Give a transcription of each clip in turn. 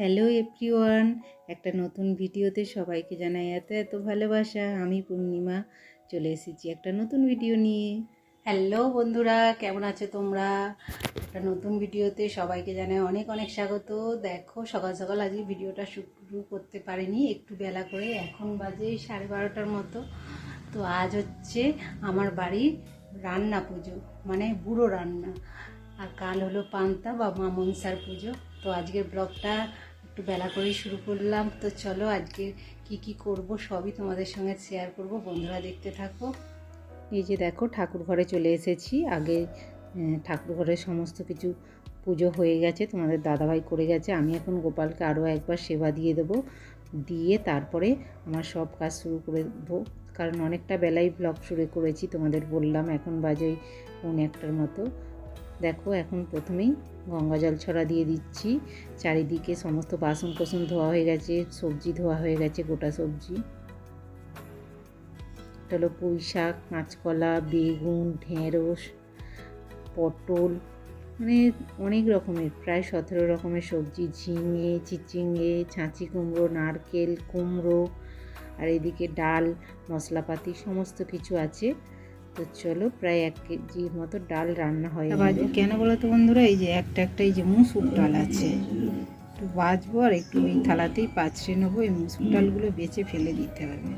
Hello everyone, একটা নতুন ভিডিওতে সবাইকে জানাই এত এত ভালোবাসা। আমি পূর্ণিমা, চলে এসেছি একটা নতুন ভিডিও নিয়ে। হ্যালো বন্ধুরা, কেমন আছো তোমরা? একটা নতুন ভিডিওতে সবাইকে জানাই অনেক অনেক স্বাগত। দেখো, সকাল সকাল আজকে ভিডিওটা শুরু করতে পারিনি, একটু বেলা করে। এখন বাজে সাড়ে বারোটার মতো। তো আজ হচ্ছে আমার বাড়ির রান্না পুজো মানে বুড়ো রান্না। আর কাল হলো পান্তা বা মা মনসার পুজো। তো আজকের ব্লগটা একটু বেলা করেই শুরু করলাম। তো চলো আজকে কি কি করব সবই তোমাদের সঙ্গে শেয়ার করব। বন্ধুরা দেখতে থাকো। এই যে দেখো, ঠাকুর ঘরে চলে এসেছি। আগে ঠাকুর ঘরের সমস্ত কিছু পুজো হয়ে গেছে। তোমাদের দাদাভাই করে গেছে। আমি এখন গোপালকে আরও একবার সেবা দিয়ে দেবো। দিয়ে তারপরে আমার সব কাজ শুরু করে দেবো। কারণ অনেকটা বেলায় ব্লগ শুরু করেছি, তোমাদের বললাম। এখন বাজে ওই একটার মতো। দেখো, এখন প্রথমেই গঙ্গা জল ছড়া দিয়ে দিচ্ছি। চারিদিকে সমস্ত বাসন কোসন ধোয়া হয়ে গেছে, সবজি ধোয়া হয়ে গেছে, গোটা সবজি। হলো পুঁই শাক কাঁচকলা বেগুন, ঢেঁড়স, পটল মানে অনেক রকমের, প্রায় সতেরো রকমের সবজি, ঝিঙে চিচিঙে ছাঁচি কুমড়ো, নারকেল, কুমড়ো, আর এদিকে ডাল, মশলাপাতি, সমস্ত কিছু আছে। তো চলো প্রায় এক কেজির মতো ডাল রান্না হয় কেন বলো তো বন্ধুরা? এই যে একটা একটা এই যে মুসুর ডাল আছে। একটু বাজবো আর একটু ওই থালাতেই পাঁচড়ে নেব। এই মুসুর ডালগুলো বেছে ফেলে দিতে হবে।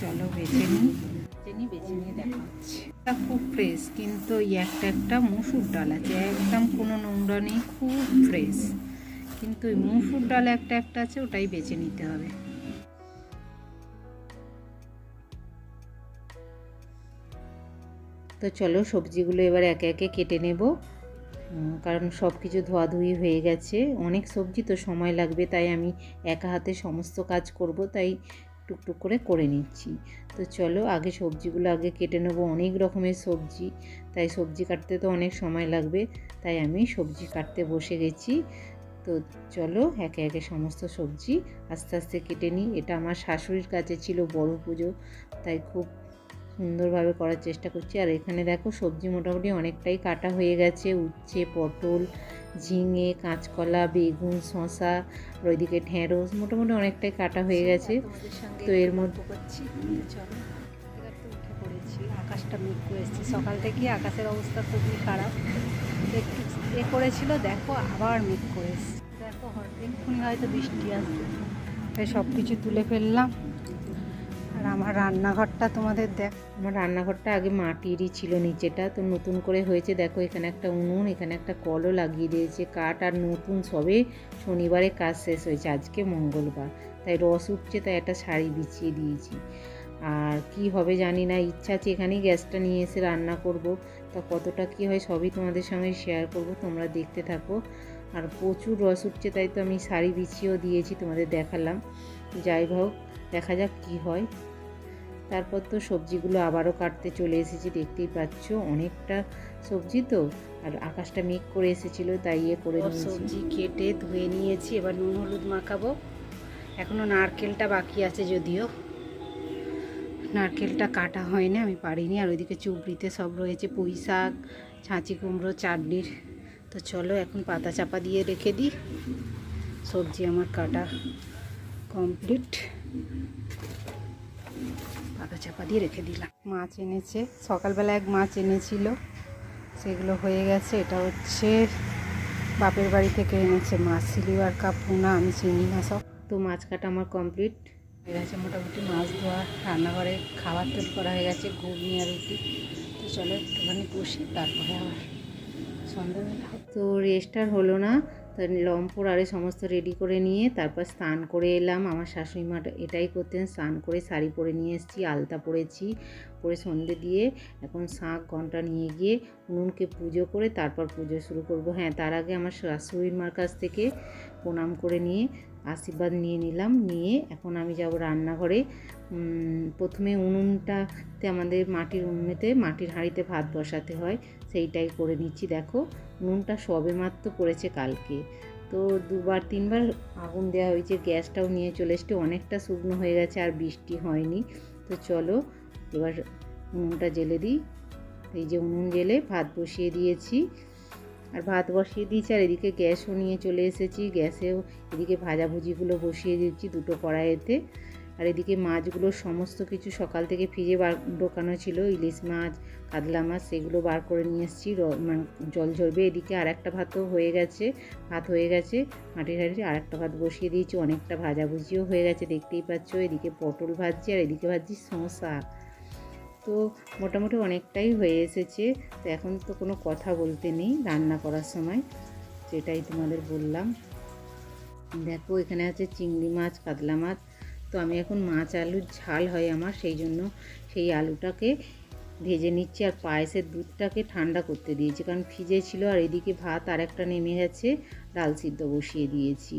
চলো বেছে নিই। নিই বেছে নিয়ে দেখা হচ্ছে খুব ফ্রেশ কিন্তু এই একটা একটা মুসুর ডাল আছে। একদম কোনো নোংরা নেই খুব ফ্রেশ কিন্তু ওই মুসুর ডাল একটা একটা আছে ওটাই বেছে নিতে হবে। তো চলো সবজিগুলো এবার একে একে কেটে নেব। কারণ সব কিছু ধোয়াধুয়ি হয়ে গেছে। অনেক সবজি তো সময় লাগবে, তাই আমি একা হাতে সমস্ত কাজ করব, তাই টুকটুক করে করে নিচ্ছি। তো চলো আগে সবজিগুলো আগে কেটে নেব। অনেক রকমের সবজি, তাই সবজি কাটতে তো অনেক সময় লাগবে, তাই আমি সবজি কাটতে বসে গেছি। তো চলো একে একে সমস্ত সবজি আস্তে আস্তে কেটে নিই। এটা আমার শাশুড়ির কাছে ছিল বড় পুজো, তাই খুব সুন্দরভাবে করার চেষ্টা করছি। আর এখানে দেখো সবজি মোটামুটি অনেকটাই কাটা হয়ে গেছে। উচ্ছে পটল ঝিঙে কাঁচকলা বেগুন শশা আর ওইদিকে ঢেঁড়স মোটামুটি অনেকটাই কাটা হয়ে গেছে। তো এর মধ্যে করছি। আকাশটা মেঘ করে সকাল থেকে আকাশের অবস্থা খুবই খারাপ। একটু এ করেছিল দেখো আবার মেঘ করে এসছে। দেখো হয়তো এক্ষুনি হয়তো বৃষ্টি আসবে তাই সব কিছু তুলে ফেললাম। আর আমার রান্নাঘরটা তোমাদের দেখ আমার রান্নাঘরটা আগে মাটিরই ছিল নিচেটা, তো নতুন করে হয়েছে। দেখো, এখানে একটা উনুন, এখানে একটা কলও লাগিয়ে দিয়েছে। কাঠ আর নতুন সবে শনিবারে কাজ শেষ হয়েছে। আজকে মঙ্গলবার। তাই রস উঠছে, তাই একটা শাড়ি বিছিয়ে দিয়েছি। আর কি হবে জানি না, ইচ্ছা আছে এখানেই গ্যাসটা নিয়ে এসে রান্না করব। তা কতটা কি হয় সবই তোমাদের সঙ্গে শেয়ার করব, তোমরা দেখতে থাকো। আর প্রচুর রস উঠছে, তাই তো আমি শাড়ি বিছিয়েও দিয়েছি, তোমাদের দেখালাম। যাই হোক দেখা যাক কি হয়। তারপর তো সবজিগুলো আবারও কাটতে চলে এসেছি দেখতেই পাচ্ছ অনেকটা সবজি তো। আর আকাশটা মেঘ করে এসেছিল তাই ইয়ে করে সবজি কেটে ধুয়ে নিয়েছি এবার নুন হলুদ মাখাবো। এখনও নারকেলটা বাকি আছে যদিও। নারকেলটা কাটা হয়নি আমি পারিনি। আর ওইদিকে চুবড়িতে সব রয়েছে পুঁই শাক ছাঁচি কুমড়ো চাটনির। তো চলো এখন পাতা চাপা দিয়ে রেখে দিই। সবজি আমার কাটা কমপ্লিট। পাতা চাপা দিয়ে রেখে দিলাম। মাছ এনেছে। সকালবেলা এক মাছ এনেছিল। সেগুলো হয়ে গেছে। এটা হচ্ছে বাপের বাড়ি থেকে এনেছে মাছ সিলিভার কাপ। পোনা আমি চিনি না সব। তো মাছ কাটা আমার কমপ্লিট। হয়ে গেছে মোটামুটি মাছ ধোয়া, রান্নাঘরে খাবার তৈরি করা হয়ে গেছে, ঘুগনি আর রুটি। তো চলো একটুখানি বসি, তারপরে আবার সন্ধ্যাবেলা তো রেস্ট আর হলো না। তো লম্পর আরে সমস্ত রেডি করে নিয়ে তারপর স্নান করে এলাম। আমার শাশুড়ি মা এটাই করতেন, স্নান করে শাড়ি পরে নিয়ে এসেছি, আলতা পরেছি, পরে সন্ধে দিয়ে এখন শাঁখ ঘণ্টা নিয়ে গিয়ে উনুনকে পুজো করে তারপর পুজো শুরু করব। হ্যাঁ তার আগে আমার শাশুড়ির মার কাছ থেকে প্রণাম করে নিয়ে আশীর্বাদ নিয়ে নিলাম। নিয়ে এখন আমি যাব রান্নাঘরে। প্রথমে উনুনটাতে আমাদের মাটির উনুনেতে মাটির হাঁড়িতে ভাত বসাতে হয়, সেইটাই করে নিচ্ছি। দেখো নুনটা সবে মাত্র করেছে কালকে। তো দুবার, তিনবার আগুন দেওয়া হয়েছে, গ্যাসটাও নিয়ে চলে এসছে, অনেকটা শুকনো হয়ে গেছে আর বৃষ্টি হয়নি। তো চলো, এবার উনুনটা জেলে দিই। এই যে উনুন জেলে ভাত বসিয়ে দিয়েছি। আর ভাত বসিয়ে দিয়েছি আর এদিকে গ্যাসও নিয়ে চলে এসেছি। গ্যাসেও এদিকে ভাজাভুজিগুলো বসিয়ে দিচ্ছি দুটো কড়াইতে। আর এদিকে মাছগুলো সমস্ত কিছু সকাল থেকে ফ্রিজে বার, ঢোকানো ছিল, ইলিশ মাছ, কাতলা মাছ, সেগুলো বার করে নিয়ে এসেছি মানে জল ঝরবে। এদিকে আর একটা ভাতও হয়ে গেছে, ভাত হয়ে গেছে, মাটির হাঁড়ি আর একটা ভাত বসিয়ে দিয়েছি, অনেকটা ভাজাভুজিও হয়ে গেছে, দেখতেই পাচ্ছ, এদিকে পটল ভাজছি আর এদিকে ভাজছি শসা। তো মোটামুটি অনেকটাই হয়ে এসেছে। তো এখন তো কোনো কথা বলতে নেই, রান্না করার সময়, যেটাই তোমাদের বললাম। দেখো, এখানে আছে চিংড়ি মাছ, কাতলা মাছ তো আমি এখন মাছ আলুর ঝাল হয় আমার, সেই জন্য সেই আলুটাকে ভেজে নিচ্ছি আর পায়েসের দুধটাকে ঠান্ডা করতে দিয়েছি। কারণ ফ্রিজে ছিল আর এদিকে ভাত আর একটা নেমে গেছে, ডাল সিদ্ধ বসিয়ে দিয়েছি।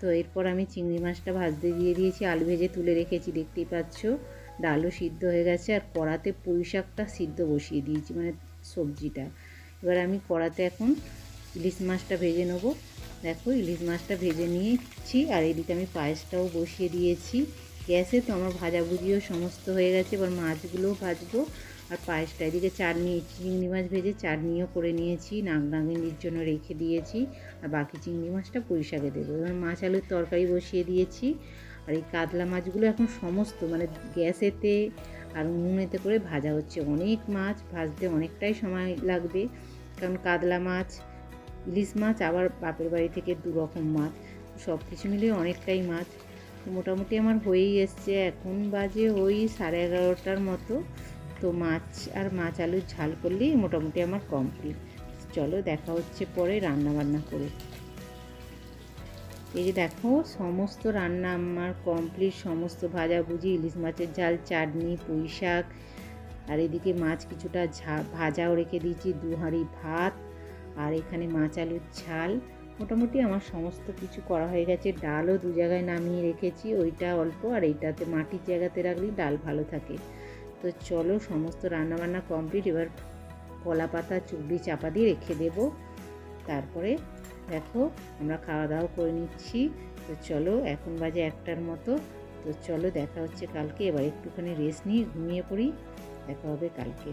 তো এরপর আমি চিংড়ি মাছটা ভাজতে দিয়ে দিয়েছি, আলু ভেজে তুলে রেখেছি, দেখতেই পাচ্ছ ডালও সিদ্ধ হয়ে গেছে আর কড়াতে পুঁই শাকটা সিদ্ধ বসিয়ে দিয়েছি মানে সবজিটা। এবার আমি কড়াতে এখন ইলিশ মাছটা ভেজে নেব। দেখো, ইলিশ মাছটা ভেজে নিয়েছি আর এদিকে আমি পায়েসটাও বসিয়ে দিয়েছি। গ্যাসে তো আমার ভাজাভুজিও সমস্ত হয়ে গেছে, এবার মাছগুলোও ভাজবো। আর পায়েসটা এদিকে চাটনি, চিংড়ি মাছ ভেজে চাটনিও করে নিয়েছি নাক নাগিনীর জন্য রেখে দিয়েছি। আর বাকি চিংড়ি মাছটা পুঁই শাকে দেবো। এবার মাছ আলুর তরকারি বসিয়ে দিয়েছি। আর এই কাতলা মাছগুলো এখন সমস্ত মানে গ্যাসেতে আর উনুনেতে করে ভাজা হচ্ছে। অনেক মাছ ভাজতে অনেকটাই সময় লাগবে, কারণ কাতলা মাছ ইলিশ মাছ, আবার বাপের বাড়ি থেকে দু রকম মাছ। সব কিছু মিলিয়ে অনেকটাই মাছ। মোটামুটি আমার হয়েই এসছে। এখন বাজে ওই সাড়ে এগারোটার মতো। তো মাছ আর মাছ আলুর ঝাল করলেই মোটামুটি আমার কমপ্লিট চলো দেখা হচ্ছে পরে রান্না বান্না করে। এই যে দেখো, সমস্ত রান্না আমার কমপ্লিট সমস্ত ভাজা ভাজাভুজি, ইলিশ মাছের ঝাল, চাটনি পুঁই শাক আর এদিকে মাছ কিছুটা ঝা, ভাজাও রেখে দিয়েছি। দু হাঁড়ি ভাত আর এখানে মাছ, আলুর ঝাল। মোটামুটি আমার সমস্ত কিছু করা হয়ে গেছে। ডালও দু জায়গায় নামিয়ে রেখেছি, ওইটা অল্প, আর এইটাতে মাটির জায়গাতে রাখলে ডাল ভালো থাকে। তো চলো, সমস্ত রান্নাবান্না কমপ্লিট এবার কলা পাতা, চুবড়ি চাপা দিয়ে রেখে দেব। তারপরে দেখো, আমরা খাওয়া দাওয়া করে নিচ্ছি। তো চলো, এখন বাজে একটার মতো। তো চলো, দেখা হচ্ছে কালকে। এবার একটুখানি রেস্ট নিয়ে ঘুমিয়ে পড়ি। দেখা হবে কালকে।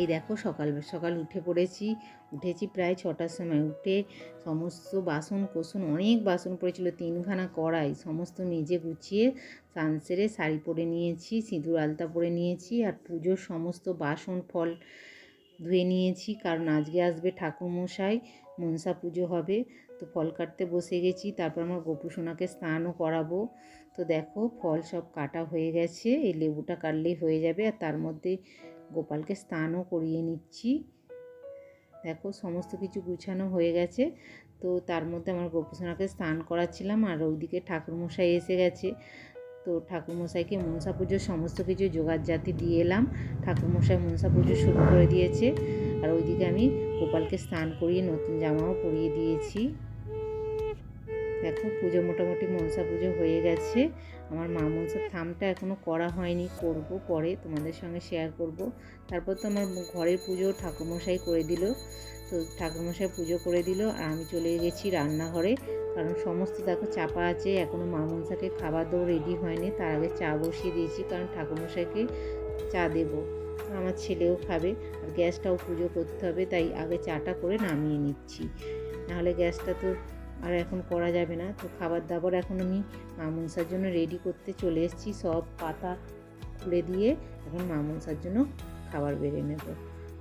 এই দেখো সকাল সকাল উঠে পড়েছি। উঠেছি প্রায় ছটার সময় উঠে সমস্ত বাসন কোসন, অনেক বাসন পড়েছিল, তিনখানা কড়াই, সমস্ত মেজে গুছিয়ে স্নান সেরে শাড়ি পরে নিয়েছি, সিঁদুর, আলতা পরে নিয়েছি আর পুজোর সমস্ত বাসন ফল ধুয়ে নিয়েছি। কারণ আজকে আসবে ঠাকুরমশাই, মনসা পুজো হবে, তো ফল কাটতে বসে গেছি, তারপর আমার গোপু সোনাকে স্নানও করাবো। তো দেখো ফল সব কাটা হয়ে গেছে, এই লেবুটা কাটলেই হয়ে যাবে আর তার মধ্যে গোপালকে স্নানও করিয়ে নিচ্ছি। দেখো, সমস্ত কিছু গুছানো হয়ে গেছে। তো তার মধ্যে আমার গোপুসোনাকে স্নান করাচ্ছিলাম আর ওইদিকে ঠাকুরমশাই এসে গেছে। তো ঠাকুরমশাইকে মনসা পুজোর সমস্ত কিছু জোগাড় জাতি দিয়ে এলাম। ঠাকুরমশাই মনসা পুজো শুরু করে দিয়েছে। আর ওইদিকে আমি গোপালকে স্নান করিয়ে নতুন জামাও পরিয়ে দিয়েছি। দেখো পুজো মোটামুটি মনসা পুজো হয়ে গেছে। আমার মা মনসার থামটা এখনও করা হয়নি, করব পরে তোমাদের সঙ্গে শেয়ার করব। তারপর তো আমার ঘরের পুজো ঠাকুরমশাই করে দিল। তো ঠাকুরমশাই পুজো করে দিল আর আমি চলে গেছি রান্নাঘরে। কারণ সমস্ত দেখো চাপা আছে এখনও মা মনসাকে খাবার দাও রেডি হয়নি, তার আগে চা বসিয়ে দিয়েছি কারণ ঠাকুরমশাইকে চা দেবো। আমার ছেলেও খাবে আর গ্যাসটাও পুজো করতে হবে, তাই আগে চাটা করে নামিয়ে নিচ্ছি। নাহলে গ্যাসটা তো আর এখন করা যাবে না। তো খাবার দাবার এখন আমি মা মনসার জন্য রেডি করতে চলে এসেছি। সব পাতা খুলে দিয়ে এখন মা মনসার জন্য খাবার বেড়ে নেব।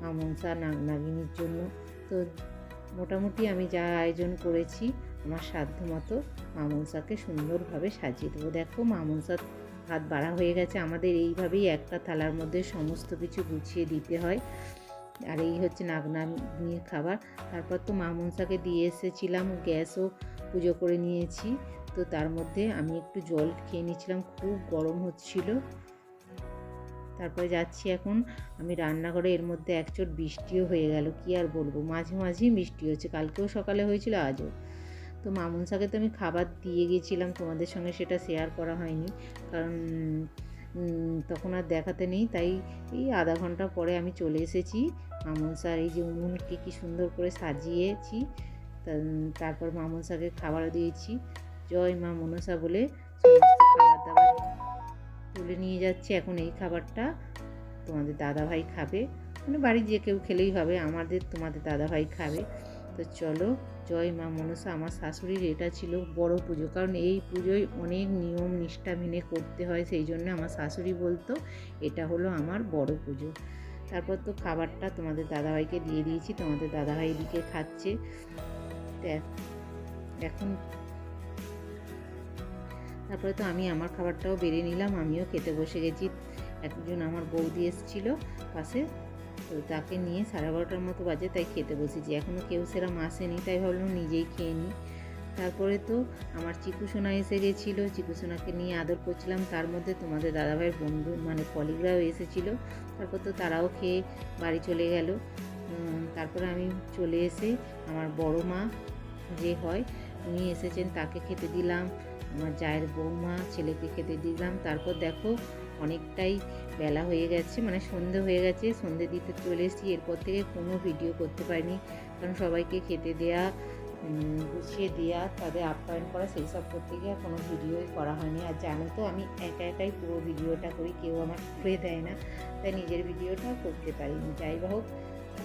মা মনসা নাগ নাগিনীর জন্য। তো মোটামুটি আমি যা আয়োজন করেছি আমার সাধ্য মতো মা মনসাকে সুন্দরভাবে সাজিয়ে দেবো। দেখো মা মনসার হাত বাড়া হয়ে গেছে। আমাদের এইভাবেই একটা থালার মধ্যে সমস্ত কিছু গুছিয়ে দিতে হয়। আর এই হচ্ছে নাগনাগিনীর খাবার। তারপর তো মা মনসাকে দিয়ে এসেছিলাম, গ্যাসও পুজো করে নিয়েছি। তো তার মধ্যে আমি একটু জল খেয়ে নিয়েছিলাম, খুব গরম হচ্ছিল। তারপরে যাচ্ছি এখন, আমি রান্নাঘরে, এর মধ্যে একচোট বৃষ্টিও হয়ে গেল, কি আর বলব? মাঝে মাঝেই বৃষ্টি হচ্ছে, কালকেও সকালে হয়েছিল, আজও। তো মামুনসাকে তো আমি খাবার দিয়ে গিয়েছিলাম তোমাদের সঙ্গে সেটা শেয়ার করা হয়নি, কারণ তখন আর দেখাতে নেই, তাই এই আধা ঘণ্টা পরে আমি চলে এসেছি। মামুনসার এই যে উনুনকে কি সুন্দর করে সাজিয়েছি তারপর মামুনসাকে খাবার দিয়েছি। জয় মা মনসা বলে সমস্ত খাবার দাবার তুলে নিয়ে যাচ্ছি এখন এই খাবারটা। তোমাদের দাদা ভাই খাবে মানে বাড়ির যে কেউ খেলেই হবে, আমাদের তোমাদের দাদাভাই খাবে। তো চলো, জয় মা মনসা। আমার শাশুড়ির এটা ছিল বড় পুজো। কারণ এই পুজোয় অনেক নিয়ম, নিষ্ঠা মেনে করতে হয়, সেই জন্য আমার শাশুড়ি বলতো, এটা হলো আমার বড় পুজো। তারপর তো খাবারটা তোমাদের দাদাভাইকে দিয়ে দিয়েছি, তোমাদের দাদাভাই এদিকে খাচ্ছে। এখন তারপরে তো আমি আমার খাবারটাও বেড়ে নিলাম, আমিও খেতে বসে গেছি। একজন আমার বৌদি এসেছিল পাশে তো তাকে নিয়ে সাড়ে বারোটার মতো বাজে তাই খেতে বসেছি। এখনও কেউ সেরম আসেনি, তাই ভাবলাম নিজেই খেয়ে নিই। তারপরে তো আমার চিকু সোনা এসে গেছিল। চিকু সোনাকে নিয়ে আদর করছিলাম। তার মধ্যে তোমাদের দাদাভাইয়ের বন্ধু মানে কলিগরাও এসেছিল। তারপর তো তারাও খেয়ে বাড়ি চলে গেল। তারপরে আমি চলে এসে আমার বড় মা যে হয়, উনি এসেছেন, তাকে খেতে দিলাম। আমার জায়ের বৌমা, ছেলেকে খেতে দিলাম। তারপর দেখো অনেকটাই বেলা হয়ে গেছে মানে সন্ধে হয়ে গেছে, সন্ধে দিতে চলে এসেছি। এরপর থেকে কোনো ভিডিও করতে পারিনি। কারণ সবাইকে খেতে দেয়া গুছিয়ে দেওয়া তাদের আপ্যায়ন করা, সেই সব করতে গিয়ে কোনো ভিডিওই করা হয়নি। আর জানো তো, আমি একা একাই পুরো ভিডিওটা করি, কেউ আমার করে দেয় না। তাই নিজের ভিডিওটা করতে পারিনি। যাই হোক,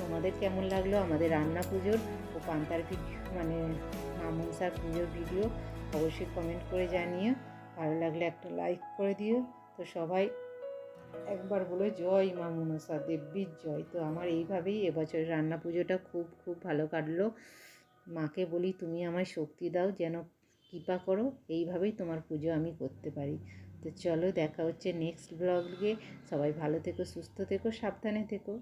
তোমাদের কেমন লাগল? আমাদের রান্না পুজোর ও পান্তার ভিডিও মানে মা মনসার পুজোর ভিডিও অবশ্যই কমেন্ট করে জানিও। ভালো লাগলে একটা লাইক করে দিও। তো সবাই একবার বলে, জয় মা মনসা দেবীর জয়। তো আমার এইভাবেই এবছর রান্না পুজোটা খুব খুব ভালো কাটলো। মাকে বলি, তুমি আমায় শক্তি দাও, যেন কৃপা করো, এইভাবেই তোমার পুজো আমি করতে পারি। তো চলো, দেখা হচ্ছে নেক্সট ব্লগে সবাই ভালো থেকো, সুস্থ থেকো, সাবধানে থেকো।